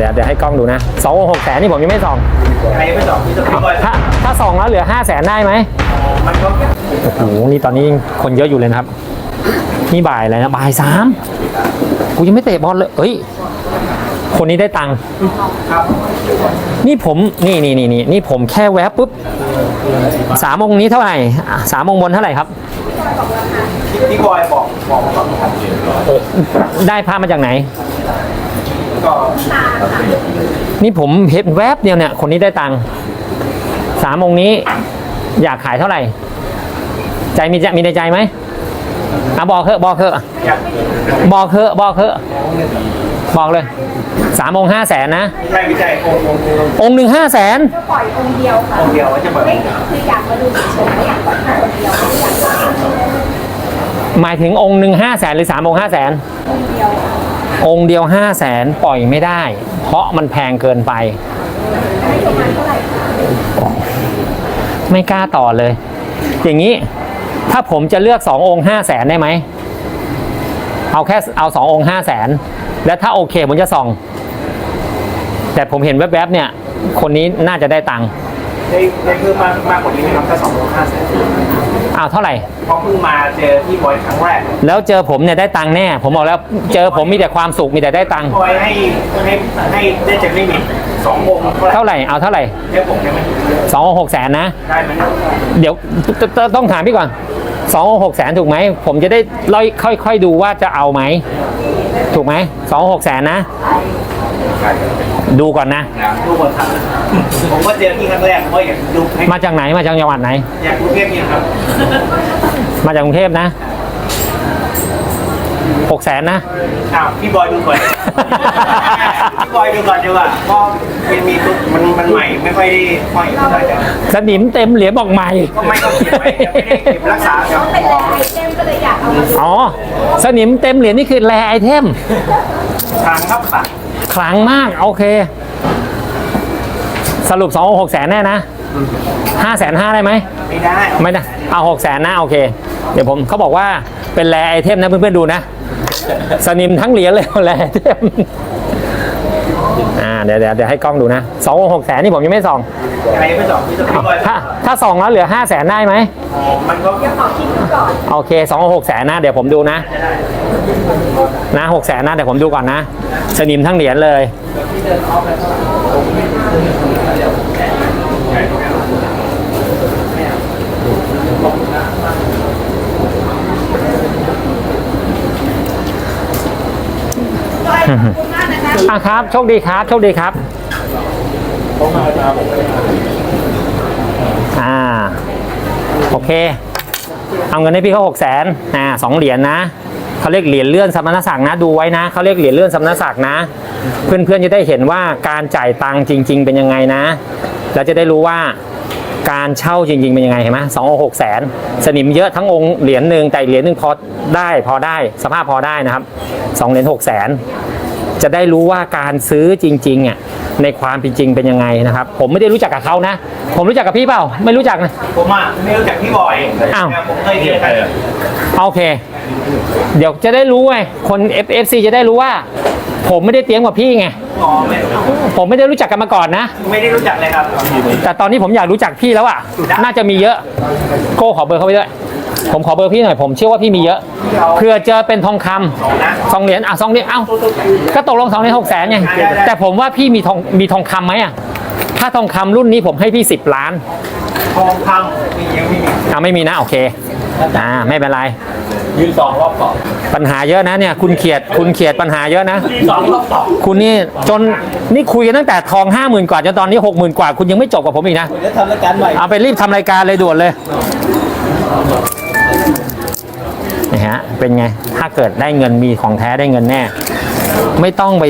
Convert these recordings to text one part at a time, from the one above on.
เดี๋ยวเดี๋ยวให้กล้องดูนะสององค์หกแสนนี่ผมยังไม่ส่องใครไม่สองพี่จะพี่บอยถ้าถ้าส่องแล้วเหลือห้าแสนได้ไหมมันก็โอ้โหนี่ตอนนี้คนเยอะอยู่เลยนะครับ นี่บ่ายอะไรนะบ่ายสามกูยังไม่เตะบอลเลยเอ้ยคนนี้ได้ตังค์ครับนี่ผมนี่นี่นี่นี่นี่ผมแค่แวบปุ๊บสามองค์นี้เท่าไหร่อะสามองค์บนเท่าไหร่ครับพี่บอยบอกบอกมาก่อนครับได้พามาจากไหน ก็นี่ผมเห็นแวบเดียวเนี่ย คนนี้ได้ตังค์สามองค์นี้อยากขายเท่าไหร่ ใจมีใจมีในใจไหมอะบอกเถอะบอกเถอะอยากบอกเถอะบอกเถอะบอกเลยสามองค์ห้าแสนนะใช่ไม่ใช่องค์องค์องค์องค์หนึ่งห้าแสนก็ปล่อยองค์เดียวค่ะองค์เดียวว่าจะแบบไม่คืออยากมาดูเฉยๆไม่อยากปล่อยแค่องค์เดียวไม่อยากปล่อยหมายถึงองค์หนึ่งห้าแสนหรือสามองค์ห้าแสนองค์เดียวค่ะ องค์เดียวห้าแสนปล่อยไม่ได้ เพราะมันแพงเกินไป ไม่กล้าต่อเลย อย่างนี้ ถ้าผมจะเลือกสององค์ห้าแสนได้ไหม เอาแค่เอาสององค์ห้าแสนแล้วถ้าโอเคผมจะส่อง แต่ผมเห็นแวบๆเนี่ย คนนี้น่าจะได้ตังค์ ได้ได้เพิ่มมากมากกว่านี้ไหมครับถ้าสององค์ห้าแสนเอาเท่าไหร่ เพราะเพิ่งมาเจอพี่บอยครั้งแรกแล้วเจอผมเนี่ยได้ตังค์แน่ ผมบอกแล้วเจอผมมีแต่ความสุขมีแต่ได้ตังค์พี่บอยให้ให้ให้ได้เจอไม่มีสององค์เท่าไหร่เอาเท่าไหร่ได้ผมได้ไหมสององค์หกแสนนะ ได้ไหมเดี๋ยวตตต้องถามพี่ก่อนสองหกแสนถูกไหม ผมจะได้ล่อยค่อยๆดูว่าจะเอาไหม ถูกไหมสองหกแสนนะ ดูก่อนนะ ดูบนทันผมก็เจอพี่ครั้งแรกผมก็อยากดูให้มาจากไหนมาจากจังหวัดไหน อยากดูเทพเนี่ยครับ มาจากกรุงเทพนะหกแสนนะอ้าวพี่บอยดูก่อน พี่บอยดูก่อนดีกว่าเพราะมันมีตุ๊กมันมันใหม่ไม่ค่อยได้ค่อยเท่าไหร่แต่สนิมเต็มเหรียญบอกใหม่ ก็ไม่ต้องเก็บไว้ยังไม่ได้เก็บรักษาครับเป็นแรไอเทมก็เลยอยากเอามาดูอ๋อ สนิมเต็มเหรียญนี่คือแรไอเทมทางครับปะ ขลังมาก โอเค สรุปสองหกแสนแน่นะห้าแสนห้าได้ไหมไม่ได้ไม่ได้เอาหกแสนนะโอเค เดี๋ยวผมเขาบอกว่าเป็นแรไอเทมนะเพื่อนๆดูนะ สนิมทั้งเหรียญเลยแรไอเทมอ่าเดี๋ยวเดี๋ยวเดี๋ยวให้กล้องดูนะสองหกแสนนี่ผมยังไม่ส่องอะไรไม่สองพี่จะพี่บอยถ้าถ้าส่องแล้วเหลือห้าแสนได้ไหมมันก็เดี๋ยวขอคิดดูก่อนโอเคสองหกแสนนะเดี๋ยวผมดูนะ นะหกแสนนะเดี๋ยวผมดูก่อนนะ สนิมทั้งเหรียญเลยก็ขอบคุณมากนะคะอะครับ โชคดีครับ โชคดีครับอ่า โอเค เอาเงินให้พี่เขาหกแสนอ่าสองเหรียญนะ เขาเรียกเหรียญเลื่อนสมณศักดิ์นะดูไว้นะเขาเรียกเหรียญเลื่อนสมณศักดิ์นะ เพื่อนๆจะได้เห็นว่าการจ่ายตังค์จริง ๆ เป็นยังไงนะแล้วจะได้รู้ว่าการเช่าจริงๆเป็นยังไงเห็นไหมสององค์หกแสนสนิมเยอะทั้งองค์เหรียญหนึ่งแต่อีกเหรียญหนึ่งพอได้พอได้สภาพพอได้นะครับสองเหรียญหกแสนจะได้รู้ว่าการซื้อจริงๆอะในความเป็นจริงเป็นยังไงนะครับ ผมไม่ได้รู้จักกับเขานะ ผมรู้จักกับพี่เปล่า ไม่รู้จักนะผมอะไม่รู้จักพี่บอยอ้าวแต่ผมเคยเจอกัน โอเค เดี๋ยวจะได้รู้ไงคน FFC จะได้รู้ว่า ผมไม่ได้เตรียมกับพี่ไง อ๋อไม่ผมไม่ได้รู้จักกันมาก่อนนะ ไม่ได้รู้จักเลยครับ แต่ตอนนี้ผมอยากรู้จักพี่แล้วอะ น่าจะมีเยอะ โก้ขอเบอร์เขาไปด้วย ผมขอเบอร์พี่หน่อย ผมเชื่อว่าพี่มีเยอะ เพื่อเจอเป็นทองคำนะสองเหรียญ อะสองเหรียญ เอ้า ก็ตกลงสองเหรียญหกแสนไง แต่ผมว่าพี่มีทอง มีทองคำไหมอะ ถ้าทองคำรุ่นนี้ผมให้พี่สิบล้าน ทองคำมียังไม่มีอ่าไม่มีนะ โอเค อ่าไม่เป็นไรยืนสองรอบสองปัญหาเยอะนะเนี่ยคุณเขียดคุณเขียดปัญหาเยอะนะ ยืนสองรอบสองคุณนี่จนนี่คุยกันตั้งแต่ทองห้าหมื่นกว่าจนตอนนี้หกหมื่นกว่าคุณยังไม่จบกับผมอีกนะ เดี๋ยวทำรายการใหม่ เอาไปรีบทำรายการเลยด่วนเลยนะฮะเป็นไงถ้าเกิดได้เงินมีของแท้ได้เงินแน่ ไม่ต้องไป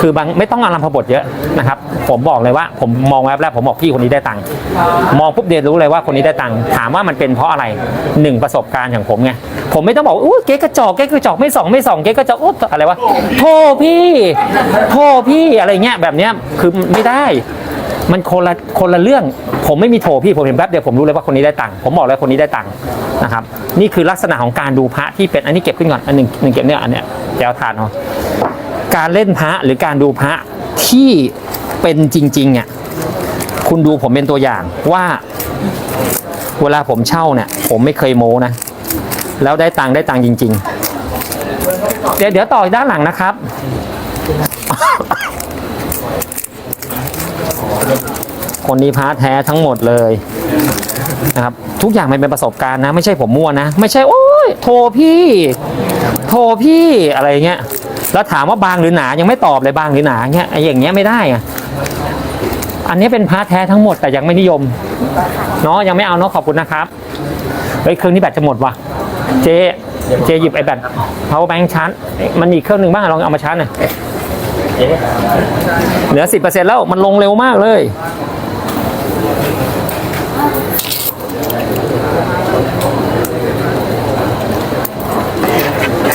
คือบางไม่ต้องอารัมพบทเยอะนะครับ ผมบอกเลยว่าผมมองแวบแรกผมบอกพี่คนนี้ได้ตังค์มองปุ๊บเดียวรู้เลยว่าคนนี้ได้ตังค์ถามว่ามันเป็นเพราะอะไรหนึ่งประสบการณ์อย่างผมไงผมไม่ต้องบอกอู้เก๊กกระจอกเก๊กกระจอกไม่ส่องไม่ส่องเก๊กกระจอกอุ๊ยอะไรวะโทษพี่โทษพี่อะไรเงี้ยแบบเนี้ยคือไม่ได้มันคนละคนละเรื่อง ผมไม่มีโทรพี่ผมเห็นแป๊บเดียวผมรู้เลยว่าคนนี้ได้ตังค์ผมบอกเลยคนนี้ได้ตังค์นะครับ นี่คือลักษณะของการดูพระที่เป็นอันนี้เก็บขึ้นก่อนอันหนึ่งหนึ่งเก็บเนี่ยอันเนี้ยเดี๋ยวทานเนาะ การเล่นพระหรือการดูพระที่เป็นจริงๆอะคุณดูผมเป็นตัวอย่างว่า เวลาผมเช่าเนี่ย ผมไม่เคยโม้นะ แล้วได้ตังค์ได้ตังค์จริง ๆ เดี๋ยวเดี๋ยวต่อด้านหลังนะครับ คนนี้พาร์ทแท้ทั้งหมดเลยนะครับทุกอย่างมันเป็นประสบการณ์นะ ไม่ใช่ผมมั่วนะ ไม่ใช่โอ้ยโทรพี่ โทรพี่อะไรเงี้ย แล้วถามว่าบางหรือหนายังไม่ตอบเลยบางหรือหนาเงี้ยไอ้อย่างเงี้ยไม่ได้อะอันนี้เป็นพาร์ทแท้ทั้งหมดแต่ยังไม่นิยมเนาะยังไม่เอาเนาะขอบคุณนะครับเฮ้ยเครื่องนี้แบตจะหมดว่ะเจเจหยิบไอ้แบต power bank ชาร์จมันมีอีกเครื่องหนึ่งบ้างลองเอามาชาร์จหน่อยเหลือสิบเปอร์เซ็นต์แล้วมันลงเร็วมากเลย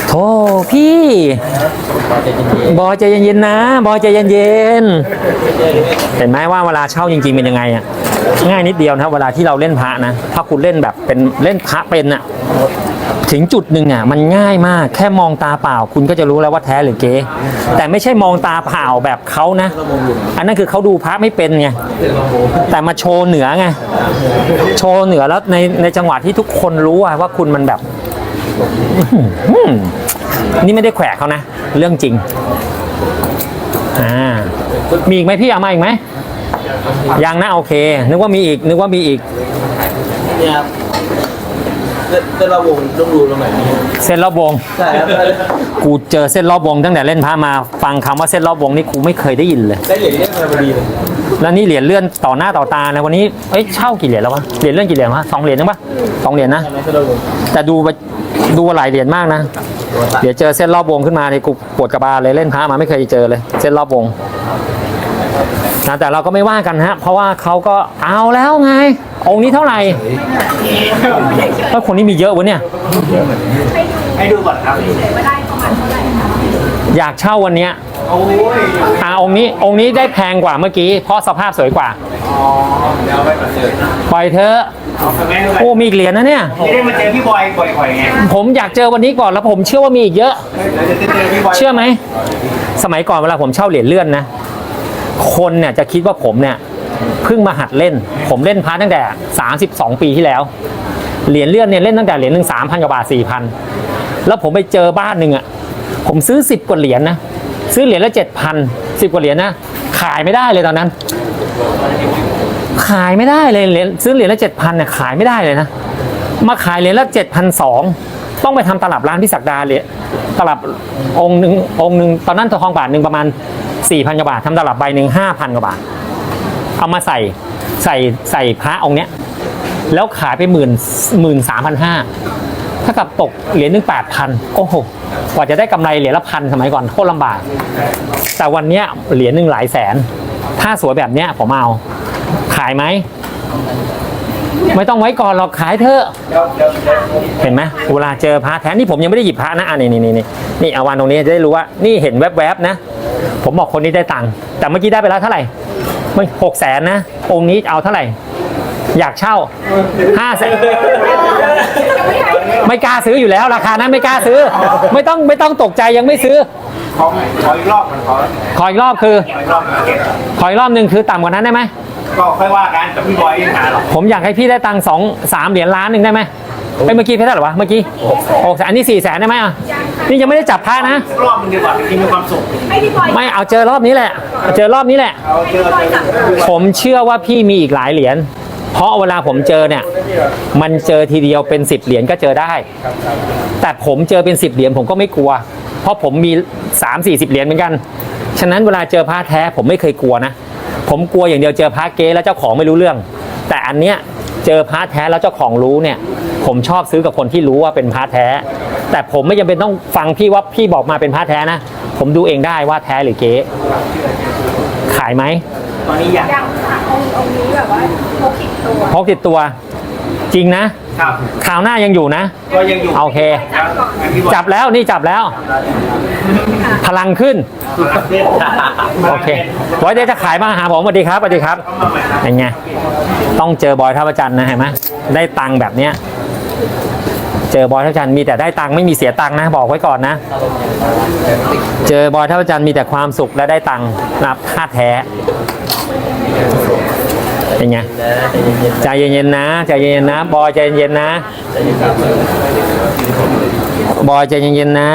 โธ่ พี่ บอใจเย็นๆนะ บอใจเย็นๆเห็นไหมว่าเวลาเช่าจริงๆเป็นยังไงอะง่ายนิดเดียวนะครับเวลาที่เราเล่นพระนะถ้าคุณเล่นแบบเป็นเล่นพระเป็นอะถึงจุดหนึ่งอะมันง่ายมากแค่มองตาเปล่า คุณก็จะรู้แล้วว่าแท้หรือเก๊แต่ไม่ใช่มองตาเปล่าแบบเขานะ อันนั้นคือเขาดูพระไม่เป็นไงแต่มาโชว์เหนือไงโชว์เหนือแล้วในในจังหวะที่ทุกคนรู้ว่าคุณมันแบบ นี่ไม่ได้แขวะเขานะ เรื่องจริงอ่ามีอีกไหมพี่เอามาอีกไหมยังนะโอเค นึกว่ามีอีกนึกว่ามีอีก เนี่ยครับเส้นระวงต้องดูตรงไหนนี่เส้นรอบวง ใช่ครับกูเจอเส้นรอบวงตั้งแต่เล่นพระมาฟังคำว่าเส้นรอบวงนี่กูไม่เคยได้ยินเลย ได้เหรียญเรียกมาพอดีเลยแล้วนี่เหรียญเลื่อนต่อหน้าต่อตานะวันนี้เอ้ยเช่ากี่เหรียญแล้ววะเหรียญเลื่อนกี่เหรียญวะสองเหรียญนึงปะสองเหรียญนะ ใช่ไหมเส้นระวงแต่ดูไปดูหลายเหรียญมากนะตัวตัด เดี๋ยวเจอเส้นรอบวงขึ้นมาเนี่ยกูปวดกระบาลเลยเล่นพระมาไม่เคยเจอเลย เส้นรอบวงนะแต่เราก็ไม่ว่ากันฮะ เพราะว่าเขาก็เอาแล้วไง องค์นี้เท่าไหร่แล้วคนนี้มีเยอะวะเนี่ยให้ดูก่อนครับว่าได้ประมาณเท่าไหร่คะอยากเช่าวันเนี้ยโอ้ยอ่าองค์นี้องค์นี้ได้แพงกว่าเมื่อกี้ เพราะสภาพสวยกว่าอ๋อเดี๋ยวเอาไปก่อนเลยปล่อยเธอะเอาไปแม่ด้วยโอ้มีอีกเหรียญนะเนี่ย ไม่ได้มาเจอพี่บอยบ่อยๆไงผมอยากเจอวันนี้ก่อนแล้วผมเชื่อว่ามีอีกเยอะเดี๋ยวจะเจอพี่บอยเชื่อไหม สมัยก่อนเวลาผมเช่าเหรียญเลื่อนนะ คนเนี่ยจะคิดว่าผมเนี่ยเพิ่งมาหัดเล่น ผมเล่นพาร์ทตั้งแต่ 32 ปีที่แล้ว เหรียญเลื่อนเนี่ยเล่นตั้งแต่เหรียญหนึ่งสามพันกว่าบาทสี่พันแล้วผมไปเจอบ้านหนึ่งอะ ผมซื้อ 10 กว่าเหรียญนะ ซื้อเหรียญละเจ็ดพันสิบกว่าเหรียญนะ ขายไม่ได้เลยตอนนั้น ขายไม่ได้เลยเหรียญซื้อเหรียญละเจ็ดพันเนี่ยขายไม่ได้เลยนะ มาขายเหรียญละเจ็ดพันสองต้องไปทำตลับร้านพี่ศักดาเลยตลับองค์หนึ่งองค์หนึ่งตอนนั้นทองบาทหนึ่งประมาณสี่พันกว่าบาททำตลับใบหนึ่งห้าพันกว่าบาท เอามาใส่ใส่ใส่พระองค์เนี้ยแล้วขายไปหมื่นหมื่นสามพันห้าถ้ากับตกเหรียญหนึ่งแปดพันโอ้โหกว่าจะได้กำไรเหรียญละพันสมัยก่อนโคตรลำบาก แต่วันเนี้ยเหรียญหนึ่งหลายแสน ถ้าสวยแบบเนี้ยผมเอา ขายไหม ไม่ต้องไว้ก่อนหรอกขายเถอะเดี๋ยวเดี๋ยวเดี๋ยวเห็นไหมเวลาเจอพระแท้นี่ผมยังไม่ได้หยิบพระนะอะนี่นี่นี่นี่นี่เอาวางตรงนี้จะได้รู้ว่า นี่เห็นแวบๆนะ ผมบอกคนนี้ได้ตังค์แต่เมื่อกี้ได้ไปแล้วเท่าไหร่ไม่หกแสนนะ องค์นี้เอาเท่าไหร่ อยากเช่าห้าแสนไม่กล้าซื้ออยู่แล้วราคานั้นไม่กล้าซื้อ ไม่ต้องไม่ต้องตกใจยังไม่ซื้อขอขออีกรอบมันขอขออีกรอบคือขออีกรอบมันเก็บขออีกรอบหนึ่งคือต่ำกว่านั้นได้ไหม ก็ค่อยว่ากันแต่พี่บอยยังหาหรอกผมอยากให้พี่ได้ตังค์สองสามเหรียญล้านหนึ่งได้ไหมไอ้ยเมื่อกี้เท่าไหร่วะเมื่อกี้หกแสนอันนี้สี่แสนได้ไหมอะนี่ยังไม่ได้จับพระนะ รอบมันดีกว่าจริงๆมีความสุขให้พี่บอยไม่เอาเจอรอบนี้แหละเอาเจอรอบนี้แหละ เอาเจอเจอพี่บอยผมเชื่อว่าพี่มีอีกหลายเหรียญ เพราะเวลาผมเจอเนี่ย มันเจอทีเดียวเป็นสิบเหรียญก็เจอได้ แต่ผมเจอเป็นสิบเหรียญผมก็ไม่กลัว เพราะผมมีสามสี่สิบเหรียญเหมือนกัน ฉะนั้นเวลาเจอพระแท้ผมไม่เคยกลัวนะ ผมกลัวอย่างเดียวเจอพระเก๊แล้วเจ้าของไม่รู้เรื่อง แต่อันเนี้ยเจอพระแท้แล้วเจ้าของรู้เนี่ย ผมชอบซื้อกับคนที่รู้ว่าเป็นพระแท้ แต่ผมไม่จำเป็นต้องฟังพี่ว่าพี่บอกมาเป็นพระแท้นะ ผมดูเองได้ว่าแท้หรือเก๊ขายไหมตอนนี้อยากยังค่ะองค์องค์นี้แบบว่าพกติดตัวพกติดตัว จริงนะ ครับข่าวหน้ายังอยู่นะ ก็ยังอยู่โอเค ครับงั้นพี่บอยจับแล้วนี่จับแล้ว พลังขึ้น โอเคไว้เดี๋ยวจะขายมาหาผมสวัสดีครับสวัสดีครับเข้ามาใหม่ครับเป็นไงต้องเจอบอยท่าประจันทร์นะเห็นไหมได้ตังค์แบบเนี้ยเจอบอยเท่าจันทร์มีแต่ได้ตังค์ไม่มีเสียตังค์นะบอกไว้ก่อนนะ เจอบอยเท่าจันทร์มีแต่ความสุขและได้ตังค์นะครับค่าแท้ เป็นไงนะใจเย็นๆนะใจเย็นๆนะบอยใจเย็นๆนะบบอยใจเย็นๆนะ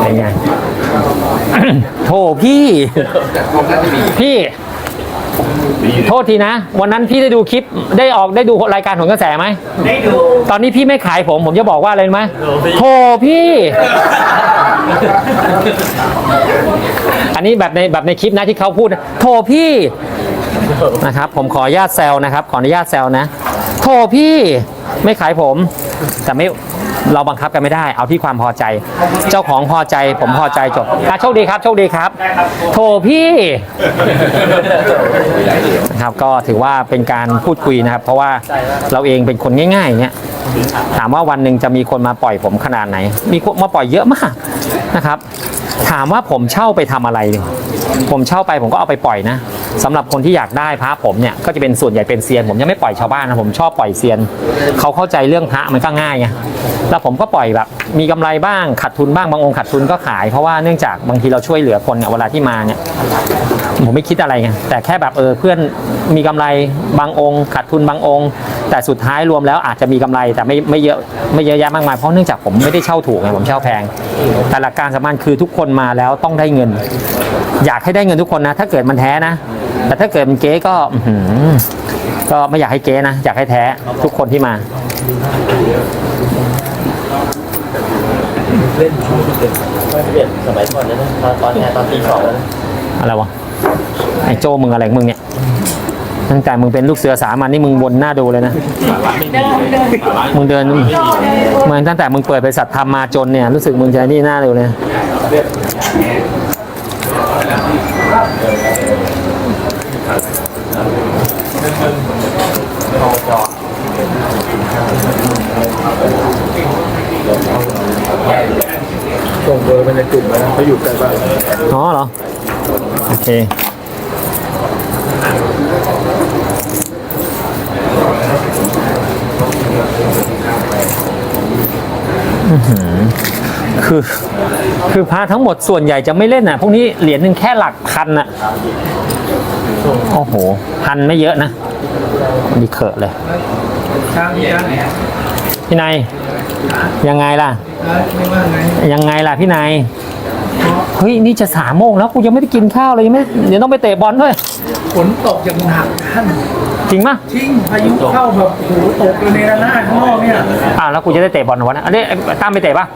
เป็นไงโถพี่พี่ โทษทีนะ วันนั้นพี่ได้ดูคลิปได้ออกได้ดูรายการผลกระแสไหมได้ดู ตอนนี้พี่ไม่ขายผมผมจะบอกว่าอะไรรู้ไหมโถพี่ อันนี้แบบในแบบในคลิปนะที่เขาพูดนะโถพี่นะครับ ผมขออนุญาตแซวนะครับ ขออนุญาตแซวนะโถพี่ไม่ขายผม แต่ไม่ เราบังคับกันไม่ได้เอาที่ความพอใจ เจ้าของพอใจผมพอใจจบอะโชคดีครับ โชคดีครับได้ครับโถพี่นะครับก็ถือว่าเป็นการพูดคุยนะครับ เพราะว่าเราเองเป็นคนง่ายๆเนี่ยถามว่าวันหนึ่งจะมีคนมาปล่อยผมขนาดไหน มีคนมาปล่อยเยอะมากนะครับ ถามว่าผมเช่าไปทำอะไร ผมเช่าไปผมก็เอาไปปล่อยนะ สำหรับคนที่อยากได้พระผมเนี่ยก็จะเป็นส่วนใหญ่เป็นเซียนผมยังไม่ปล่อยชาวบ้านนะผมชอบปล่อยเซียนเขาเข้าใจเรื่องพระมันก็ง่ายไงแล้วผมก็ปล่อยแบบมีกำไรบ้างขาดทุนบ้างบางองค์ขาดทุนก็ขายเพราะว่าเนื่องจากบางทีเราช่วยเหลือคนเนี่ยเวลาที่มาเนี่ยผมไม่คิดอะไรไงแต่แค่แบบเออเพื่อนมีกำไรบางองค์ขาดทุนบางองค์ แต่สุดท้ายรวมแล้วอาจจะมีกำไรแต่ไม่ไม่เยอะไม่เยอะแยะมากมายเพราะเนื่องจากผมไม่ได้เช่าถูกไงผมเช่าแพง แต่หลักการสำคัญคือทุกคนมาแล้วต้องได้เงิน อยากให้ได้เงินทุกคนนะ ถ้าเกิดมันแท้นะ แต่ถ้าเกิดมันเก๊ก็อื้อหือก็ไม่อยากให้เก๊นะ อยากให้แท้ทุกคนที่มาเล่นช่วงเด็กไม่เปลี่ยนสมัยก่อนนะตอนตอนงานตอนตีสองแล้วนะอะไรวะไอ้โจมึงอะไรของมึงเนี่ยตั้งแต่มึงเป็นลูกเสือสามัญนี่มึงวนหน้าดูเลยนะ มึงเดินมึงตั้งแต่มึงเปิดบริษัททำมาจนเนี่ย รู้สึกมึงจะนี่หน้าดูเลย ส่งเบอร์ไปในกลุ่มนะเขาอยู่ใกล้บ้านอ๋อเหรอ โอเคอื้อหือคือ คือพระทั้งหมดส่วนใหญ่จะไม่เล่นอะ พวกนี้เหรียญหนึ่งแค่หลักพันอะ โอ้โห พันไม่เยอะนะดีเขอะเลยช่างช่างพี่นาย ยังไงล่ะไม่ว่าไงยังไงล่ะพี่นาย เฮ้ยนี่จะสามโมงแล้วกูยังไม่ได้กินข้าวเลยยังไม่เดี๋ยวต้องไปเตะบอลด้วยฝนตกอย่างหนักท่านจริงปะทิ้งพายุเข้าแบบโอ้โหตกเลยในระนาดข้างนอกเนี่ยอ่าแล้วกูจะได้เตะบอลเหรอวะเนะอันนี้ไอ้ตามไปเตะปะ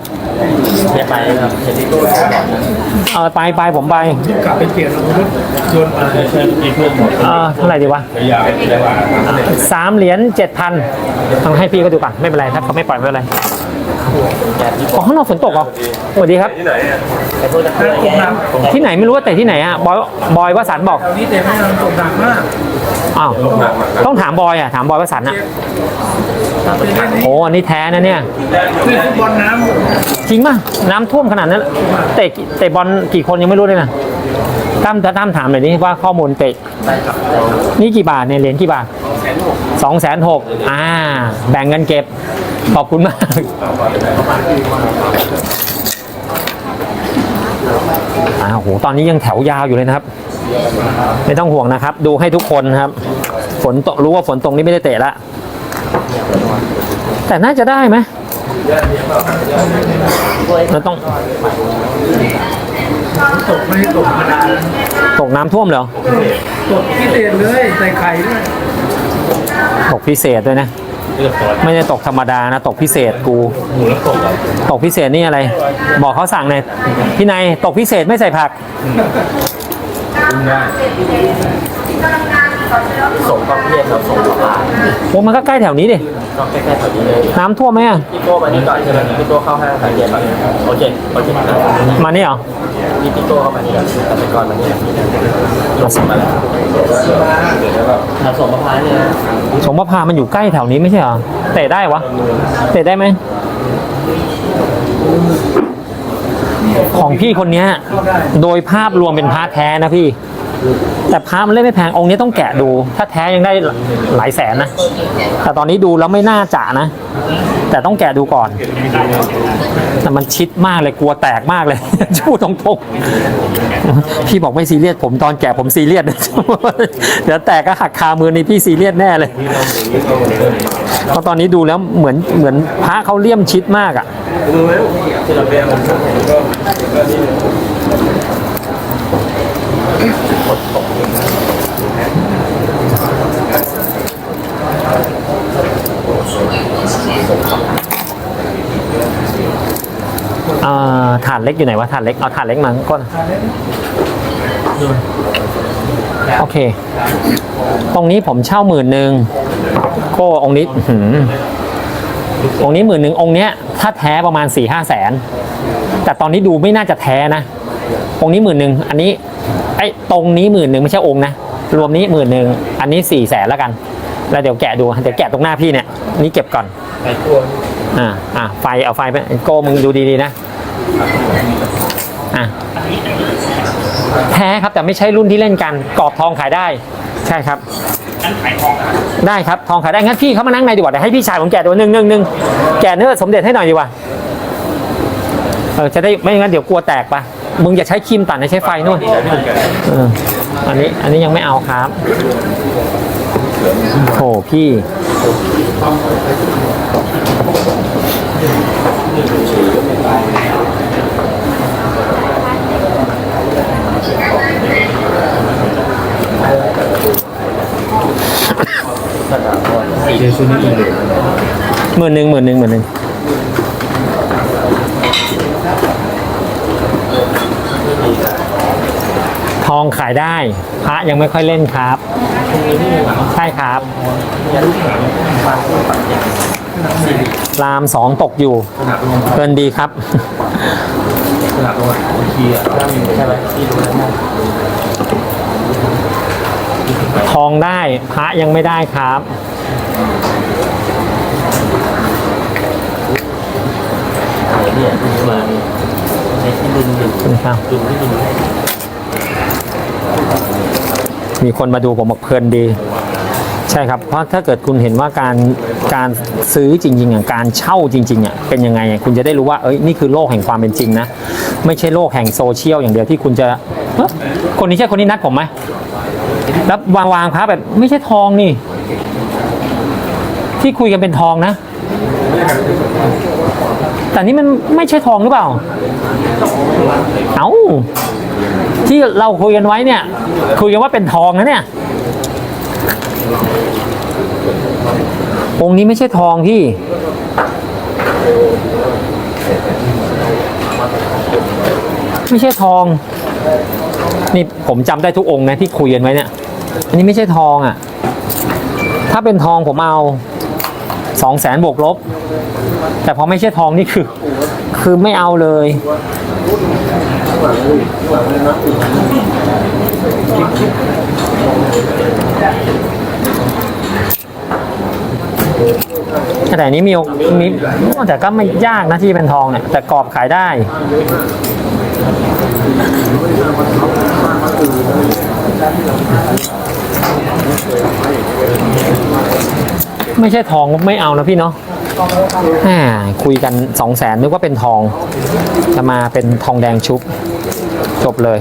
เนี่ยไปครับเห็นที่ตู้เออไปไปผมไปกลับไปเปลี่ยนรถยนต์มาเออเท่าไหร่ดีวะสามเหรียญเจ็ดพันต้องให้พี่เขาดูก่อนไม่เป็นไรถ้าเขาไม่ปล่อยไม่เป็นไรอ๋อข้างนอกฝนตกเหรอสวัสดีครับไอ้พวกนักเรียนตกหนักที่ไหนไม่รู้ว่าแต่ที่ไหนอะบอยบอยวสันต์บอกแถวนี้แต่ไม่นานตกหนักมากอ้าวต้องถามบอยอะถามบอยวสันต์อะเป็นเล่นนี้โอ้อันนี้แท้นะเนี่ยคือฟุตบอลน้ำจริงป่ะน้ำท่วมขนาดนั้นเตะเตะบอลกี่คนยังไม่รู้เลยนะตั้มตั้มถามเลยนี่ว่าข้อมูลเตะนี่กี่บาทเนี่ยเหรียญกี่บาทสองแสนหกอ่า แบ่งเงินเก็บ ขอบคุณมาก อ่าโหตอนนี้ยังแถวยาวอยู่เลยนะครับ ไม่ต้องห่วงนะครับ ดูให้ทุกคนนะครับ ฝนตกรู้ว่าฝนตกนี่ไม่ได้เตะละ แต่น่าจะได้ไหมเราต้อง ตกไม่ได้ตกธรรมดาตกน้ำท่วมเหรอตกพิเศษเลยใส่ไข่ด้วย ตกพิเศษด้วยนะ ไม่ได้ตกธรรมดานะ ตกพิเศษกูตกพิเศษนี่อะไร บอกเขาสั่งเลยพี่นายตกพิเศษไม่ใส่ผัก ส่งกองเพียรครับส่งกระป๋าโอ้มันก็ใกล้แถวนี้ดิก็ใกล้ๆแถวนี้เลยน้ำท่วมไหมอะพี่โก้มานี่ก่อนใช่ไหมพี่โก้เข้าห้างขายเบียร์ก่อนโอเคโอเคนะมานี่เหรอพี่พี่โก้เข้ามานี่ก่อนกสิกรมานี่ลงมาแล้วแถวส่งมะพร้าวเนี่ยสมมพามันอยู่ใกล้แถวนี้ไม่ใช่เหรอเตะได้วะเตะได้ไหมของพี่คนเนี้ย โดยภาพรวมเป็นพาร์ทแท้นะพี่ แต่พระมันเล่นไม่แพงองค์นี้ต้องแกะดู ถ้าแท้ยังได้หลายแสนนะ แต่ตอนนี้ดูแล้วไม่น่าจะนะ แต่ต้องแกะดูก่อน แต่มันชิดมากเลยกลัวแตกมากเลยชูตรงๆพี่บอกไม่ซีเรียสผมตอนแกะผมซีเรียสเดี๋ยวแตกก็หักคามือในพี่ซีเรียสแน่เลยเพราะตอนนี้ดูแล้วเหมือนเหมือนพระเขาเลี่ยมชิดมากอะ อ่าถาดเล็กอยู่ไหนวะถาดเล็กเอาถาดเล็กมาก่อนโอเค ตรงนี้ผมเช่าหมื่นหนึ่งโก้องค์นี้อื้อหือองค์นี้หมื่นหนึ่งองค์เนี้ย ถ้าแท้ประมาณสี่ห้าแสน แต่ตอนนี้ดูไม่น่าจะแท้นะองค์นี้หมื่นหนึ่งอันนี้ ตรงนี้หมื่นหนึ่งไม่ใช่องค์นะ รวมนี้หมื่นหนึ่งอันนี้สี่แสนแล้วกัน แล้วเดี๋ยวแกะดูเดี๋ยวแกะตรงหน้าพี่เนี่ยนี่เก็บก่อนไปทั่วอ่าอ่าไฟเอาไฟไปโกมึงดูดีๆนะอะแท้ครับแต่ไม่ใช่รุ่นที่เล่นกันกรอบทองขายได้ ใช่ครับได้ครับทองขายได้งั้นพี่เขามานั่งในดีกว่าเดี๋ยวให้พี่ชายผมแกะตัวหนึ่งหนึ่งหนึ่งแกะเนื้อสมเด็จให้หน่อยดีกว่าเออจะได้ไม่งั้นเดี๋ยวกลัวแตกปะ มึงอย่าใช้ครีมตัดนะใช้ไฟนู่นเอออันนี้อันนี้ยังไม่เอาครับโถพี่เจอชุดนี้อีกเลยหมื่นหนึ่งหมื่นหนึ่งหมื่นหนึ่ง องขายได้ พระยังไม่ค่อยเล่นครับ ใช่ครับ รามสองตกอยู่ เกินดีครับขนาดตัวบางทีอะใช่ไหมที่ดูแล้วนะทองได้พระยังไม่ได้ครับเนี่ยที่มาในที่ดุนอยู่คุณครับดุนที่ดุนให้ มีคนมาดูผมบอกเพลินดี ใช่ครับ เพราะถ้าเกิดคุณเห็นว่าการการซื้อจริงๆอะการเช่าจริงๆอะเป็นยังไงคุณจะได้รู้ว่าเอ้ยนี่คือโลกแห่งความเป็นจริงนะ ไม่ใช่โลกแห่งโซเชียลอย่างเดียวที่คุณจะคนนี้ใช่คนนี้นัดผมไหมแล้ววางวางพระแบบไม่ใช่ทองนี่ ที่คุยกันเป็นทองนะ แต่นี่มันไม่ใช่ทองหรือเปล่า เอ้า ที่เราคุยกันไว้เนี่ย คุยกันว่าเป็นทองนะเนี่ย องค์นี้ไม่ใช่ทองพี่ ไม่ใช่ทอง นี่ผมจำได้ทุกองค์นะที่คุยกันไว้เนี่ย อันนี้ไม่ใช่ทองอะ่ะ ถ้าเป็นทองผมเอาสองแสนบวกลบ แต่พอไม่ใช่ทองนี่คือ คือไม่เอาเลยแต่นี้มีมีแต่ก็ไม่ยากนะที่เป็นทองเนี่ย แต่กรอบขายได้ไม่ใช่ทองไม่เอานะพี่เนาะ คุยกันสองแสนนึกว่าเป็นทอง จะมาเป็นทองแดงชุบ จบเลย